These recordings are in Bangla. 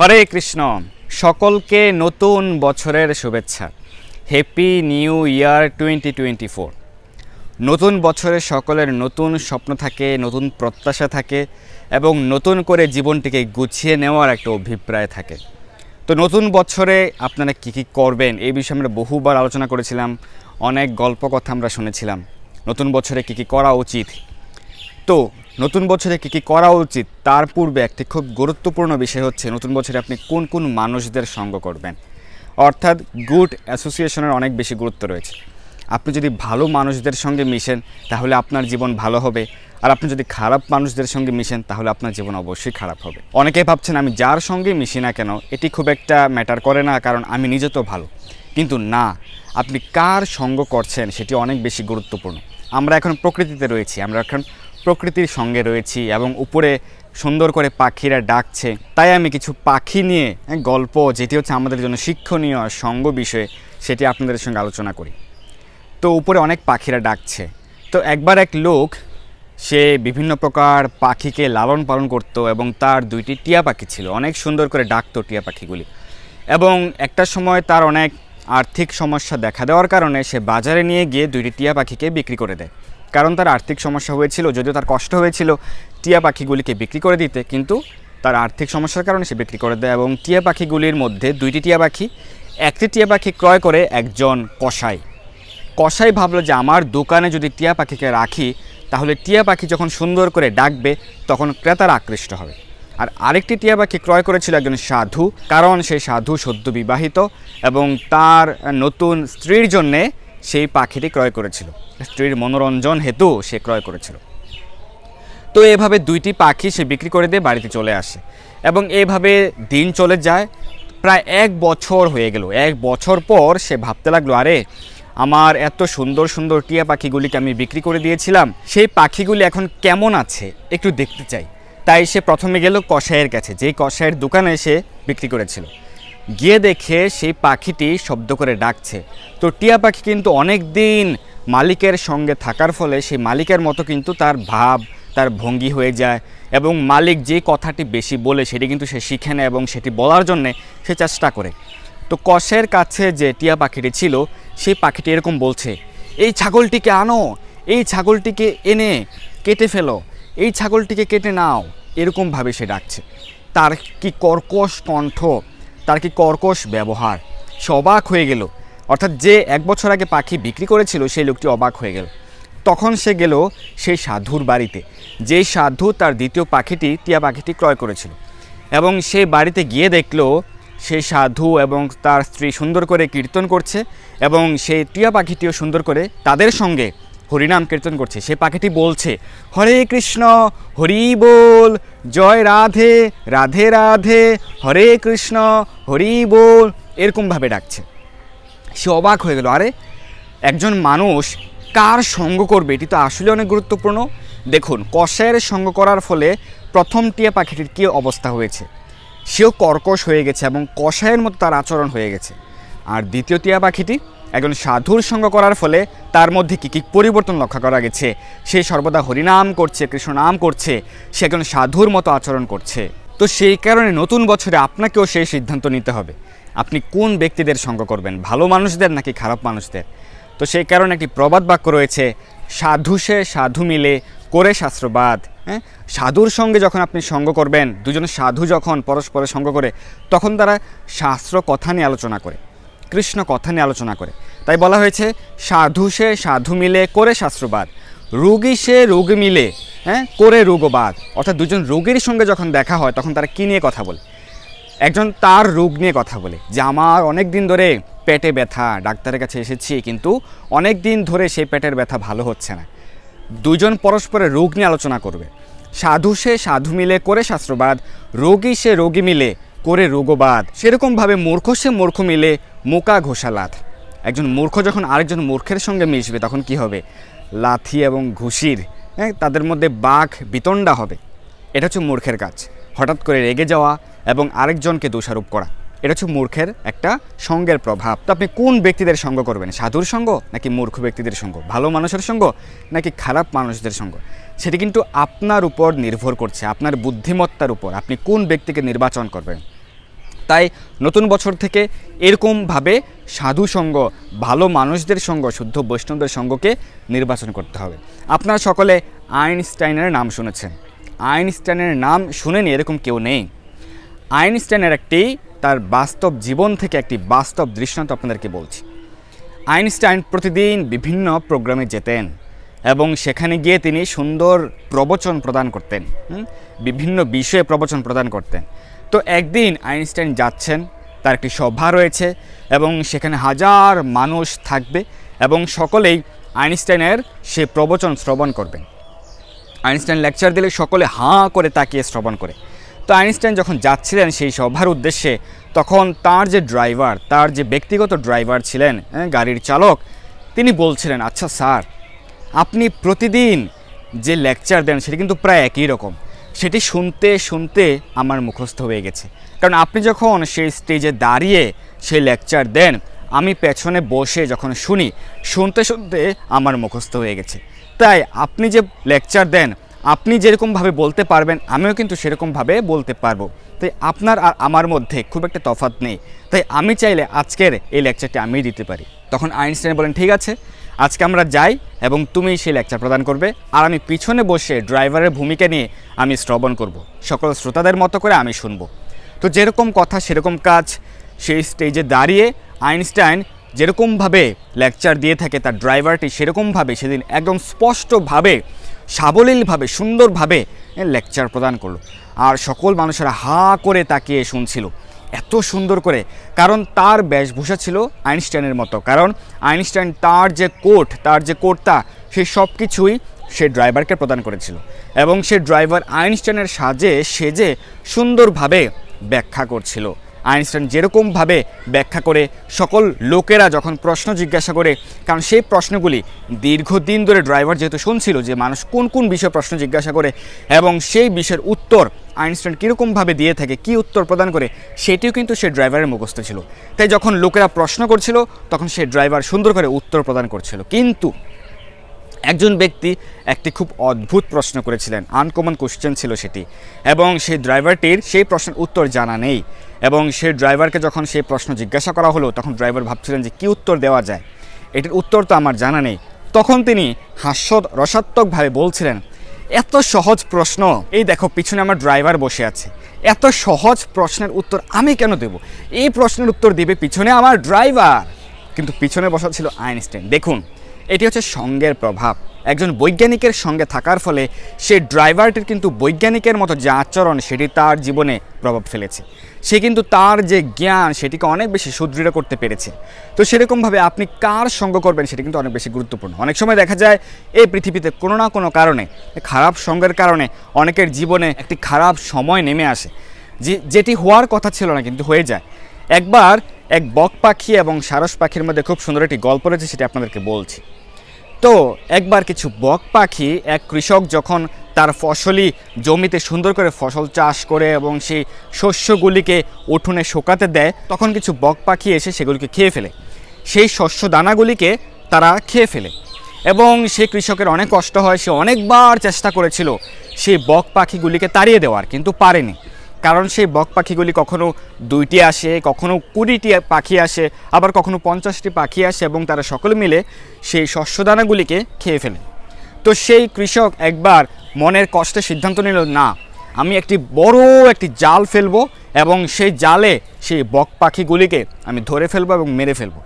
হরে কৃষ্ণ। সকলকে নতুন বছরের শুভেচ্ছা। Happy new year twenty twenty four নতুন বছরে সকলের নতুন স্বপ্ন থাকে, নতুন প্রত্যাশা থাকে এবং নতুন করে জীবনটিকে গুছিয়ে নেওয়ার একটা অভিপ্রায় থাকে। তো নতুন বছরে আপনারা কী কী করবেন এই বিষয়ে আমরা বহুবার আলোচনা করেছিলাম, অনেক গল্প কথা আমরা শুনেছিলাম। নতুন বছরে কী কী করা উচিত? তো নতুন বছরে কী কী করা উচিত তার পূর্বে একটি খুব গুরুত্বপূর্ণ বিষয় হচ্ছে নতুন বছরে আপনি কোন কোন মানুষদের সঙ্গ করবেন। অর্থাৎ গুড অ্যাসোসিয়েশনের অনেক বেশি গুরুত্ব রয়েছে। আপনি যদি ভালো মানুষদের সঙ্গে মিশেন, তাহলে আপনার জীবন ভালো হবে। আর আপনি যদি খারাপ মানুষদের সঙ্গে মিশেন, তাহলে আপনার জীবন অবশ্যই খারাপ হবে। অনেকে ভাবছেন, আমি যার সঙ্গে মিশি না কেন, এটি খুব একটা ম্যাটার করে না, কারণ আমি নিজে তো ভালো। কিন্তু না, আপনি কার সঙ্গ করছেন, সেটি অনেক বেশি গুরুত্বপূর্ণ। আমরা এখন প্রকৃতিতে রয়েছি, আমরা এখন প্রকৃতির সঙ্গে রয়েছি এবং উপরে সুন্দর করে পাখিরা ডাকছে। তাই আমি কিছু পাখি নিয়ে গল্প, যেটি হচ্ছে আমাদের জন্য শিক্ষণীয় সঙ্গ বিষয়ে, সেটি আপনাদের সঙ্গে আলোচনা করি। তো উপরে অনেক পাখিরা ডাকছে। তো একবার এক লোক, সে বিভিন্ন প্রকার পাখিকে লালন পালন করত এবং তার দুইটি টিয়া পাখি ছিল। অনেক সুন্দর করে ডাকতো টিয়া পাখিগুলি। এবং একটা সময় তার অনেক আর্থিক সমস্যা দেখা দেওয়ার কারণে সে বাজারে নিয়ে গিয়ে দুইটি টিয়া পাখিকে বিক্রি করে দেয়। কারণ তার আর্থিক সমস্যা হয়েছিল, যদিও তার কষ্ট হয়েছিল টিয়া পাখিগুলিকে বিক্রি করে দিতে, কিন্তু তার আর্থিক সমস্যার কারণে সে বিক্রি করে দেয় এবং টিয়া পাখিগুলির মধ্যে দুইটি টিয়া পাখি, একটি টিয়া পাখি ক্রয় করে একজন কষাই কষাই ভাবলো যে আমার দোকানে যদি টিয়া পাখিকে রাখি, তাহলে টিয়া পাখি যখন সুন্দর করে ডাকবে, তখন ক্রেতারা আকৃষ্ট হবে। আর আরেকটি টিয়া পাখি ক্রয় করেছিল একজন সাধু, কারণ সেই সাধু সদ্য বিবাহিত এবং তার নতুন স্ত্রীর জন্যে সেই পাখিটি ক্রয় করেছিল। স্ত্রীর মনোরঞ্জন হেতু সে ক্রয় করেছিল। তো এভাবে দুইটি পাখি সে বিক্রি করে দিয়ে বাড়িতে চলে আসে এবং এভাবে দিন চলে যায়। প্রায় এক বছর হয়ে গেল। এক বছর পর সে ভাবতে লাগল, আরে, আমার এত সুন্দর সুন্দর টিয়া পাখিগুলিকে আমি বিক্রি করে দিয়েছিলাম। সেই পাখিগুলি এখন কেমন আছে? একটু দেখতে চাই। তাই সে প্রথমে গেল কষায়ের কাছে, যেই কষায়ের দোকানে সে বিক্রি করেছিল। গিয়ে দেখে সেই পাখিটি শব্দ করে ডাকছে। তো টিয়া পাখি কিন্তু অনেক দিন মালিকের সঙ্গে থাকার ফলে সেই মালিকের মতো কিন্তু তার ভাব, তার ভঙ্গি হয়ে যায় এবং মালিক যে কথাটি বেশি বলে সেটি কিন্তু সে শিখে নেয় এবং সেটি বলার জন্যে সে চেষ্টা করে। তো কষের কাছে যে টিয়া পাখিটি ছিল, সেই পাখিটি এরকম বলছে, এই ছাগলটিকে আনো, এই ছাগলটিকে এনে কেটে ফেলো, এই ছাগলটিকে কেটে নাও। এরকমভাবে সে ডাকছে। তার কি কর্কশ কণ্ঠ তার কি কর্কশ ব্যবহার? সে অবাক হয়ে গেল। অর্থাৎ যে এক বছর আগে পাখি বিক্রি করেছিল, সেই লোকটি অবাক হয়ে গেল। তখন সে গেল সেই সাধুর বাড়িতে। যেই সাধু তার দ্বিতীয় পাখিটি, টিয়া পাখিটি ক্রয় করেছিল। এবং সে বাড়িতে গিয়ে দেখল, সেই সাধু এবং তার স্ত্রী সুন্দর করে কীর্তন করছে এবং সেই টিয়া পাখিটিও সুন্দর করে তাদের সঙ্গে হরিনাম কীর্তন করছে। সে পাখিটি বলছে, হরে কৃষ্ণ, হরি বল, জয় রাধে রাধে রাধে, হরে কৃষ্ণ, হরি বল। এরকমভাবে ডাকছে। সে অবাক হয়ে গেল, আরে, একজন মানুষ কার সঙ্গ করবে? এটি তো আসলে অনেক গুরুত্বপূর্ণ। দেখুন কষায়ের সঙ্গ করার ফলে প্রথম টিয়া পাখিটির কী অবস্থা হয়েছে? সেও কর্কশ হয়ে গেছে এবং কষায়ের মতো তার আচরণ হয়ে গেছে। আর দ্বিতীয় টিয়া পাখিটি একজন সাধুর সঙ্গ করার ফলে তার মধ্যে কী কী পরিবর্তন লক্ষ্য করা গেছে? সে সর্বদা হরিনাম করছে, কৃষ্ণ নাম করছে, সে একজন সাধুর মতো আচরণ করছে। তো সেই কারণে নতুন বছরে আপনাকেও সেই সিদ্ধান্ত নিতে হবে। আপনি কোন ব্যক্তিদের সঙ্গ করবেন, ভালো মানুষদের নাকি খারাপ মানুষদের? তো সেই কারণে একটি প্রবাদ বাক্য রয়েছে, সাধু সে সাধু মিলে করে শাস্ত্রবাদ। হ্যাঁ? সাধুর সঙ্গে যখন আপনি সঙ্গ করবেন, দুজন সাধু যখন পরস্পরের সঙ্গ করে, তখন তারা শাস্ত্র কথা নিয়ে আলোচনা করে। কৃষ্ণ কথা নিয়ে আলোচনা করে। তাই বলা হয়েছে, সাধু সে সাধু মিলে, করে শাস্ত্রবাদ। রোগী সে রোগ মিলে হ্যাঁ করে রোগবাদ। অর্থাৎ দুজন রোগীর সঙ্গে যখন দেখা হয়, তখন তারা কী নিয়ে কথা বলে? একজন তার রোগ নিয়ে কথা বলে, যে আমার অনেক দিন ধরে পেটে ব্যথা, ডাক্তারের কাছে এসেছি, কিন্তু অনেক দিন ধরে সেই পেটের ব্যথা ভালো হচ্ছে না। দুজন পরস্পরের রোগ নিয়ে আলোচনা করবে। সাধু সে সাধু মিলে, করে শাস্ত্রবাদ। রোগী সে রোগী মিলে করে রোগবাদ। সেরকমভাবে মূর্খ সে মূর্খ মিলে মোকা ঘোষালাথ একজন মূর্খ যখন আরেকজন মূর্খের সঙ্গে মিশবে, তখন কি হবে? লাথি এবং ঘুষির হ্যাঁ তাদের মধ্যে বাঘ বিতণ্ডা হবে। এটা হচ্ছে মূর্খের কাজ। হঠাৎ করে রেগে যাওয়া এবং আরেকজনকে দোষারোপ করা। এটা হচ্ছে মূর্খের একটা সঙ্গের প্রভাব। তো আপনি কোন ব্যক্তিদের সঙ্গ করবেন? সাধুর সঙ্গ নাকি মূর্খ ব্যক্তিদের সঙ্গ? ভালো মানুষের সঙ্গ নাকি খারাপ মানুষদের সঙ্গ? সেটি কিন্তু আপনার উপর নির্ভর করছে, আপনার বুদ্ধিমত্তার উপর। আপনি কোন ব্যক্তিকে নির্বাচন করবেন? তাই নতুন বছর থেকে এরকমভাবে সাধু সঙ্গ ভালো মানুষদের সঙ্গ, শুদ্ধ বৈষ্ণবদের সঙ্গকে নির্বাচন করতে হবে। আপনারা সকলে আইনস্টাইনের নাম শুনেছেন। আইনস্টাইনের নাম শুনেনি এরকম কেউ নেই। আইনস্টাইনের একটি, তার বাস্তব জীবন থেকে একটি বাস্তব দৃষ্টান্ত আপনাদেরকে বলছি। আইনস্টাইন প্রতিদিন বিভিন্ন প্রোগ্রামে যেতেন এবং সেখানে গিয়ে তিনি সুন্দর প্রবচন প্রদান করতেন বিভিন্ন বিষয়ে প্রবচন প্রদান করতেন। তো একদিন আইনস্টাইন যাচ্ছেন তার একটি সভা রয়েছে এবং সেখানে হাজার মানুষ থাকবে এবং সকলেই আইনস্টাইনের সে প্রবচন শ্রবণ করবেন। আইনস্টাইন লেকচার দিলে সকলে হাঁ করে তাকিয়ে শ্রবণ করে। তো আইনস্টাইন যখন যাচ্ছিলেন সেই সভার উদ্দেশ্যে তখন তার যে ড্রাইভার তার যে ব্যক্তিগত ড্রাইভার ছিলেন হ্যাঁ, গাড়ির চালক তিনি বলছিলেন আচ্ছা স্যার আপনি প্রতিদিন যে লেকচার দেন সেটি কিন্তু প্রায় একই রকম। সেটি শুনতে শুনতে আমার মুখস্থ হয়ে গেছে। কারণ আপনি যখন সেই স্টেজে দাঁড়িয়ে সেই লেকচার দেন, আমি পেছনে বসে যখন শুনি, শুনতে শুনতে আমার মুখস্থ হয়ে গেছে। তাই আপনি যে লেকচার দেন, আপনি যেরকমভাবে বলতে পারবেন, আমিও কিন্তু সেরকমভাবে বলতে পারব। তাই আপনার আর আমার মধ্যে খুব একটা তফাৎ নেই। তাই আমি চাইলে আজকের এই লেকচারটি আমিই দিতে পারি। তখন আইনস্টাইন বলেন, ঠিক আছে আজকে আমরা যাই এবং তুমি সেই লেকচার প্রদান করবে। আর আমি পিছনে বসে ড্রাইভারের ভূমিকা নিয়ে আমি শ্রবণ করব। সকল শ্রোতাদের মতো করে আমি শুনব। তো যেরকম কথা, সেরকম কাজ, সেই স্টেজে দাঁড়িয়ে আইনস্টাইন যেরকমভাবে লেকচার দিয়ে থাকে তার ড্রাইভারটি সেরকমভাবে সেদিন একদম স্পষ্টভাবে, সাবলীলভাবে, সুন্দরভাবে লেকচার প্রদান করল। আর সকল মানুষেরা হা করে তাকিয়ে শুনছিল। এত সুন্দর করে। কারণ তার বেশভূষা ছিল আইনস্টাইনের মতো। কারণ আইনস্টাইন তার যে কোট তার যে কোটটা সে সব কিছুই সে ড্রাইভারকে প্রদান করেছিল। এবং সে ড্রাইভার আইনস্টাইনের সাজে, সেজে সুন্দরভাবে ব্যাখ্যা করছিল। আইনস্টাইন যেরকমভাবে ব্যাখ্যা করে সকল লোকেরা যখন প্রশ্ন জিজ্ঞাসা করে, কারণ সেই প্রশ্নগুলি দীর্ঘদিন ধরে ড্রাইভার যেহেতু শুনছিল যে মানুষ কোন কোন বিষয়ে প্রশ্ন জিজ্ঞাসা করে এবং সেই বিষয়ের উত্তর আইনস্টাইন কীরকমভাবে দিয়ে থাকে, কী উত্তর প্রদান করে, সেটিও কিন্তু সে ড্রাইভারের মুখস্থ ছিল। তাই যখন লোকেরা প্রশ্ন করছিল, তখন সে ড্রাইভার সুন্দর করে উত্তর প্রদান করছিল। কিন্তু একজন ব্যক্তি একটি খুব অদ্ভুত প্রশ্ন করেছিলেন। আনকমন কোশ্চেন ছিল সেটি। এবং সেই ড্রাইভারটির সেই প্রশ্নের উত্তর জানা নেই। এবং সেই ড্রাইভারকে যখন সেই প্রশ্ন জিজ্ঞাসা করা হলো, তখন ড্রাইভার ভাবছিলেন যে কী উত্তর দেওয়া যায়। এটির উত্তর তো আমার জানা নেই। তখন তিনি হাস্য রসাত্মকভাবে বলছিলেন, এত সহজ প্রশ্ন। এই দেখো, পিছনে আমার ড্রাইভার বসে আছে। এত সহজ প্রশ্নের উত্তর আমি কেন দেব? এই প্রশ্নের উত্তর দিবে পিছনে আমার ড্রাইভার কিন্তু পিছনে বসা ছিল আইনস্টাইন। দেখুন এটি হচ্ছে সঙ্গের প্রভাব। একজন বৈজ্ঞানিকের সঙ্গে থাকার ফলে সে ড্রাইভারটির কিন্তু বৈজ্ঞানিকের মতো যে আচরণ, সেটি তার জীবনে প্রভাব ফেলেছে। সে কিন্তু তার যে জ্ঞান, সেটিকে অনেক বেশি সুদৃঢ় করতে পেরেছে। তো সেরকমভাবে আপনি কার সঙ্গ করবেন, সেটি কিন্তু অনেক বেশি গুরুত্বপূর্ণ। অনেক সময় দেখা যায়, এই পৃথিবীতে কোনো না কোনো কারণে, খারাপ সঙ্গের কারণে অনেকের জীবনে একটি খারাপ সময় নেমে আসে। যে, যেটি হওয়ার কথা ছিল না, কিন্তু হয়ে যায়। একবার এক বক পাখি এবং সারস পাখির মধ্যে খুব সুন্দর একটি গল্প রয়েছে, সেটি আপনাদেরকে বলছি। তো, একবার কিছু বক পাখি এক কৃষক যখন তার ফসলি জমিতে সুন্দর করে ফসল চাষ করে এবং সেই শস্যগুলিকে উঠোনে শোকাতে দেয়, তখন কিছু বক পাখি এসে সেগুলিকে খেয়ে ফেলে। সেই শস্য দানাগুলিকে তারা খেয়ে ফেলে এবং সেই কৃষকের অনেক কষ্ট হয়, সে অনেকবার চেষ্টা করেছিল সেই বক পাখিগুলিকে তাড়িয়ে দেওয়ার, কিন্তু পারেনি। কারণ সেই বক পাখিগুলি কখনো দুইটি আসে, কখনো কুড়িটি পাখি আসে, আবার কখনো পঞ্চাশটি পাখি আসে এবং তারা সকলে মিলে সেই শস্যদানাগুলিকে খেয়ে ফেলে। তো সেই কৃষক একবার মনের কষ্টে সিদ্ধান্ত নিল, না, আমি একটি বড় একটি জাল ফেলব এবং সেই জালে সেই বক পাখিগুলিকে আমি ধরে ফেলব এবং মেরে ফেলব।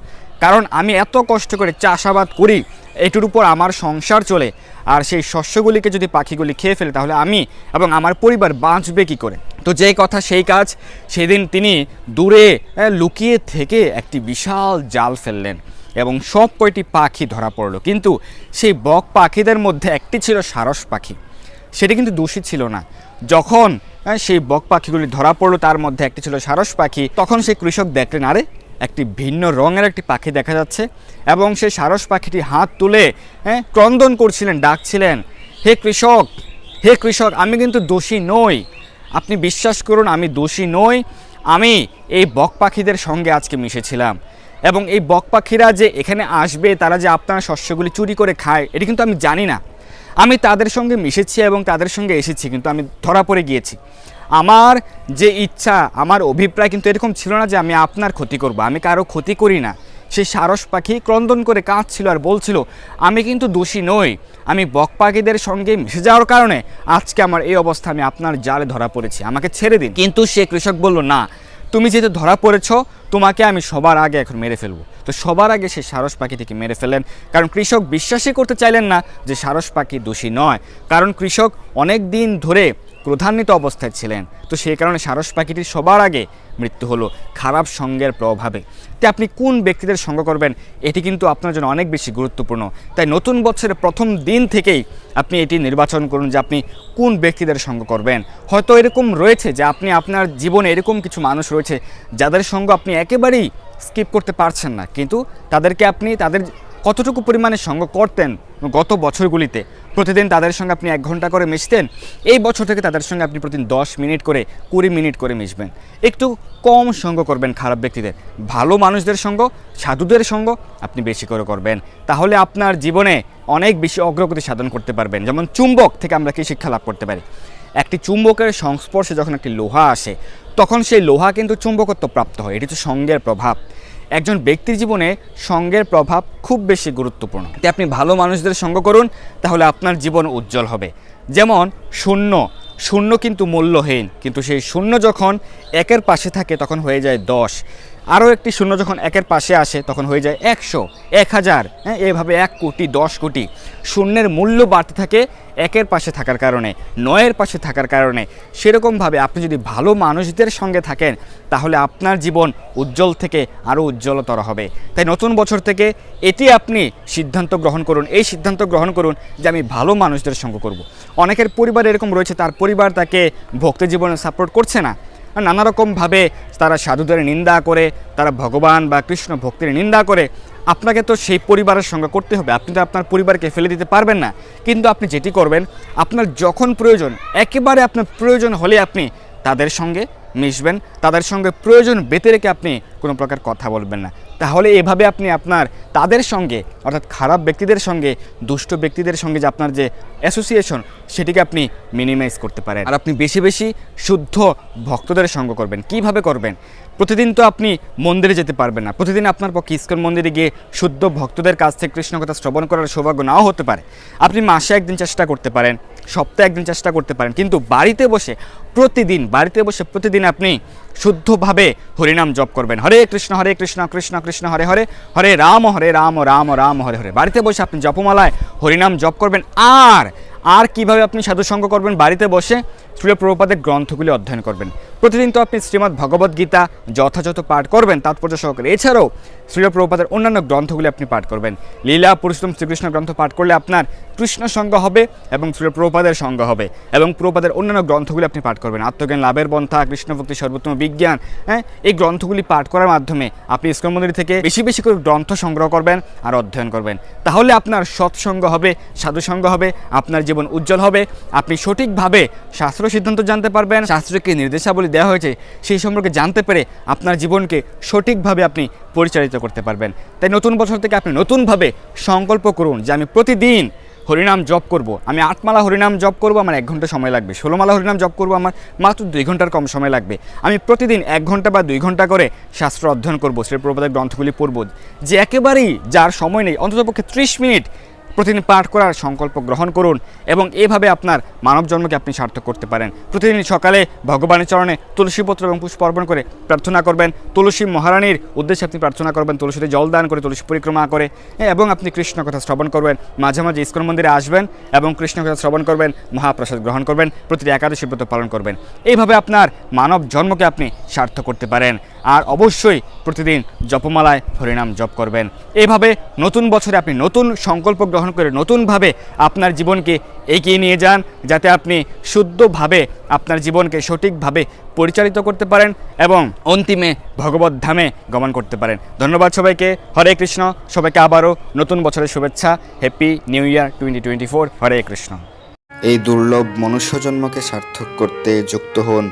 কারণ আমি এত কষ্ট করে চাষাবাদ করি এটির উপর আমার সংসার চলে, আর সেই শস্যগুলিকে যদি পাখিগুলি খেয়ে ফেলে, তাহলে আমি এবং আমার পরিবার বাঁচবে কী করে? তো যেই কথা, সেই কাজ, সেদিন তিনি দূরে লুকিয়ে থেকে একটি বিশাল জাল ফেললেন এবং সব কয়টি পাখি ধরা পড়ল। কিন্তু সেই বক পাখিদের মধ্যে একটি ছিল সারস পাখি। সেটি কিন্তু দোষী ছিল না। যখন সেই বক পাখিগুলি ধরা পড়ল, তার মধ্যে একটি ছিল সারস পাখি, তখন সেই কৃষক দেখলেন, আরে একটি ভিন্ন রঙের একটি পাখি দেখা যাচ্ছে এবং সেই সারস পাখিটি হাত তুলে হ্যাঁ ক্রন্দন করছিলেন, ডাকছিলেন, হে কৃষক হে কৃষক, আমি কিন্তু দোষী নই। আপনি বিশ্বাস করুন, আমি দোষী নই। আমি এই বক পাখিদের সঙ্গে আজকে মিশেছিলাম। এবং এই বক পাখিরা যে এখানে আসবে, তারা যে আপনার শস্যগুলি চুরি করে খায়, এটি কিন্তু আমি জানি না। আমি তাদের সঙ্গে মিশেছি এবং তাদের সঙ্গে এসেছি, কিন্তু আমি ধরা পড়ে গিয়েছি। আমার যে ইচ্ছা, আমার অভিপ্রায় কিন্তু এরকম ছিল না যে আমি আপনার ক্ষতি করব। আমি কারও ক্ষতি করি না। সে সারস পাখি ক্রন্দন করে কাঁদছিল আর বলছিল, আমি কিন্তু দোষী নই। আমি বক পাখিদের সঙ্গে মিশে যাওয়ার কারণে আজকে আমার এই অবস্থা, আমি আপনার জালে ধরা পড়েছি। আমাকে ছেড়ে দিন। কিন্তু সে কৃষক বলল, না, তুমি যেহেতু ধরা পড়েছ, তোমাকে আমি সবার আগে এখন মেরে ফেলব। তো সবার আগে সে সারস পাখিটিকে মেরে ফেলেন কারণ কৃষক বিশ্বাসই করতে চাইলেন না যে সারস পাখি দোষী নয়। কারণ কৃষক অনেক দিন ধরে ক্রোধান্বিত অবস্থায় ছিলেন। তো সেই কারণে সারস পাখিটির সবার আগে মৃত্যু হলো খারাপ সঙ্গের প্রভাবে। তাই আপনি কোন ব্যক্তিদের সঙ্গ করবেন, এটি কিন্তু আপনার জন্য অনেক বেশি গুরুত্বপূর্ণ। তাই নতুন বছরের প্রথম দিন থেকেই আপনি এটি নির্বাচন করুন যে আপনি কোন ব্যক্তিদের সঙ্গ করবেন। হয়তো এরকম রয়েছে যে আপনি আপনার জীবনে এরকম কিছু মানুষ রয়েছে, যাদের সঙ্গ আপনি একেবারেই স্কিপ করতে পারছেন না। কিন্তু তাদেরকে আপনি তাদের কতটুকু পরিমাণে সঙ্গ করতেন গত বছরগুলিতে? প্রতিদিন তাদের সঙ্গে আপনি এক ঘণ্টা করে মিশতেন? এই বছর থেকে তাদের সঙ্গে আপনি প্রতিদিন দশ মিনিট করে, কুড়ি মিনিট করে মিশবেন। একটু কম সঙ্গ করবেন খারাপ ব্যক্তিদের। ভালো মানুষদের সঙ্গ, সাধুদের সঙ্গ আপনি বেশি করে করবেন। তাহলে আপনার জীবনে অনেক বেশি অগ্রগতি সাধন করতে পারবেন। যেমন চুম্বক থেকে আমরা কি শিক্ষা লাভ করতে পারি? একটি চুম্বকের সংস্পর্শে যখন একটি লোহা আসে, তখন সেই লোহা কিন্তু চুম্বকত্ব প্রাপ্ত হয়। এটি হচ্ছে সঙ্গের প্রভাব। একজন ব্যক্তির জীবনে সঙ্গের প্রভাব খুব বেশি গুরুত্বপূর্ণ। তাই আপনি ভালো মানুষদের সঙ্গ করুন, তাহলে আপনার জীবন উজ্জ্বল হবে। যেমন শূন্য শূন্য কিন্তু মূল্যহীন, কিন্তু সেই শূন্য যখন একের পাশে থাকে, তখন হয়ে যায় দশ। আরও একটি শূন্য যখন একের পাশে আসে, তখন হয়ে যায় একশো, এক হাজার হ্যাঁ এভাবে এক কোটি, দশ কোটি। শূন্যের মূল্য বাড়তে থাকে একের পাশে থাকার কারণে, নয়ের পাশে থাকার কারণে। সেরকমভাবে আপনি যদি ভালো মানুষদের সঙ্গে থাকেন, তাহলে আপনার জীবন উজ্জ্বল থেকে আরও উজ্জ্বলতর হবে। তাই নতুন বছর থেকে এটি আপনি সিদ্ধান্ত গ্রহণ করুন, এই সিদ্ধান্ত গ্রহণ করুন যে আমি ভালো মানুষদের সঙ্গ করব। অনেকের পরিবার এরকম রয়েছে, তার পরিবার তাকে ভক্তি জীবনে সাপোর্ট করছে না। নানা রকমভাবে তারা সাধুদের নিন্দা করে, তারা ভগবান বা কৃষ্ণ ভক্তির নিন্দা করে। আপনাকে তো সেই পরিবারের সঙ্গে করতে হবে। আপনি তো আপনার পরিবারকে ফেলে দিতে পারবেন না। কিন্তু আপনি যেটি করবেন, আপনার যখন প্রয়োজন, একেবারে আপনার প্রয়োজন হলে আপনি তাদের সঙ্গে মিশবেন, তাদের সঙ্গে প্রয়োজন বেঁধে রেখে আপনি কোনো প্রকার কথা বলবেন না। তাহলে এভাবে আপনি আপনার তাদের সঙ্গে, অর্থাৎ খারাপ ব্যক্তিদের সঙ্গে, দুষ্ট ব্যক্তিদের সঙ্গে যে আপনার যে অ্যাসোসিয়েশন, সেটিকে আপনি মিনিমাইজ করতে পারেন। আর আপনি বেশি বেশি শুদ্ধ ভক্তদের সঙ্গ করবেন। কীভাবে করবেন? প্রতিদিন তো আপনি মন্দিরে যেতে পারবেন না। প্রতিদিন আপনার পক্ষে ইস্কন মন্দিরে গিয়ে শুদ্ধ ভক্তদের কাছ থেকে কৃষ্ণ কথা শ্রবণ করার সৌভাগ্য নাও হতে পারে। আপনি মাসে একদিন চেষ্টা করতে পারেন, সপ্তাহে একদিন চেষ্টা করতে পারেন। কিন্তু বাড়িতে বসে প্রতিদিন, বাড়িতে বসে প্রতিদিন আপনি শুদ্ধভাবে হরিনাম জপ করবেন। হরে কৃষ্ণ হরে কৃষ্ণ কৃষ্ণ কৃষ্ণ, হরে হরে হরে রাম হরে রাম রাম রাম, হরে হরে। বাড়িতে বসে আপনি জপমালায় হরিনাম জপ করবেন। আর আর কীভাবে আপনি সাধুসঙ্গ করবেন? বাড়িতে বসে শ্রীল প্রভুপাদের গ্রন্থগুলি অধ্যয়ন করবেন। প্রতিদিন তো আপনি শ্রীমদ্ ভগবদ্গীতা যথাযথ পাঠ করবেন, তাৎপর্য সহকারে। এছাড়াও শ্রীল প্রভুপাদের অন্যান্য গ্রন্থগুলি আপনি পাঠ করবেন। লীলা, পুরুষোত্তম, শ্রীকৃষ্ণ গ্রন্থ পাঠ করলে আপনার কৃষ্ণ সঙ্গ হবে এবং শ্রীল প্রভুপাদের সঙ্গ হবে এবং প্রভুপাদের অন্যান্য গ্রন্থগুলি আপনি পাঠ করবেন। আত্মজ্ঞান, লাভের পন্থা, কৃষ্ণভক্তি, সর্বোত্তম বিজ্ঞান হ্যাঁ এই গ্রন্থগুলি পাঠ করার মাধ্যমে আপনি ইস্কন মন্দির থেকে বেশি বেশি করে গ্রন্থ সংগ্রহ করবেন আর অধ্যয়ন করবেন। তাহলে আপনার সৎসঙ্গ হবে, সাধুসঙ্গ হবে, আপনার জীবন উজ্জ্বল হবে, আপনি সঠিকভাবে শাস্ত্র সিদ্ধান্ত জানতে পারবেন, শাস্ত্রকে নির্দেশাবলী দেওয়া হয়েছে, সেই সম্পর্কে জানতে পেরে আপনার জীবনকে সঠিকভাবে আপনি পরিচালিত করতে পারবেন। তাই নতুন বছর থেকে আপনি নতুনভাবে সংকল্প করুন যে আমি প্রতিদিন হরিনাম জপ করব। আমি আটমালা হরিনাম জপ করব, আমার এক ঘণ্টা সময় লাগবে। ষোলোমালা হরিনাম জপ করব, আমার মাত্র দুই ঘণ্টার কম সময় লাগবে। আমি প্রতিদিন এক ঘণ্টা বা দুই ঘণ্টা করে শাস্ত্র অধ্যয়ন করব শ্রীপ্রবাদের গ্রন্থগুলি পড়ব। যে একেবারেই যার সময় নেই, অন্ততপক্ষে ত্রিশ মিনিট প্রতিদিন পাঠ করার সংকল্প গ্রহণ করুন এবং এভাবে আপনার মানব জন্মকে আপনি সার্থক করতে পারেন। প্রতিদিন সকালে ভগবানের চরণে তুলসীপত্র এবং পুষ্প অর্পণ করে প্রার্থনা করবেন। তুলসী মহারানীর উদ্দেশ্যে আপনি প্রার্থনা করবেন তুলসীতে জল দান করে তুলসী পরিক্রমা করে হ্যাঁ, এবং আপনি কৃষ্ণ কথা শ্রবণ করবেন। মাঝে মাঝে ইস্কন মন্দিরে আসবেন এবং কৃষ্ণ কথা শ্রবণ করবেন মহাপ্রসাদ গ্রহণ করবেন প্রতিটি একাদশী ব্রত পালন করবেন। এইভাবে আপনার মানব জন্মকে আপনি সার্থক করতে পারেন। আর অবশ্যই প্রতিদিন জপমালায় হরিনাম জপ করবেন। এইভাবে নতুন বছরে আপনি নতুন সংকল্প গ্রহণ করে নতুনভাবে আপনার জীবনকে এগিয়ে নিয়ে যান, যাতে আপনি শুদ্ধভাবে আপনার জীবনকে সঠিকভাবে পরিচালিত করতে পারেন এবং অন্তিমে ভগবত ধামে গমন করতে পারেন। ধন্যবাদ সবাইকে। হরে কৃষ্ণ। সবাইকে আবারও নতুন বছরের শুভেচ্ছা। Happy new year twenty twenty four Hare Krishna. এই দুর্লভ মনুষ্যজন্মকে সার্থক করতে যুক্ত হন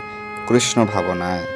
কৃষ্ণ ভাবনায়।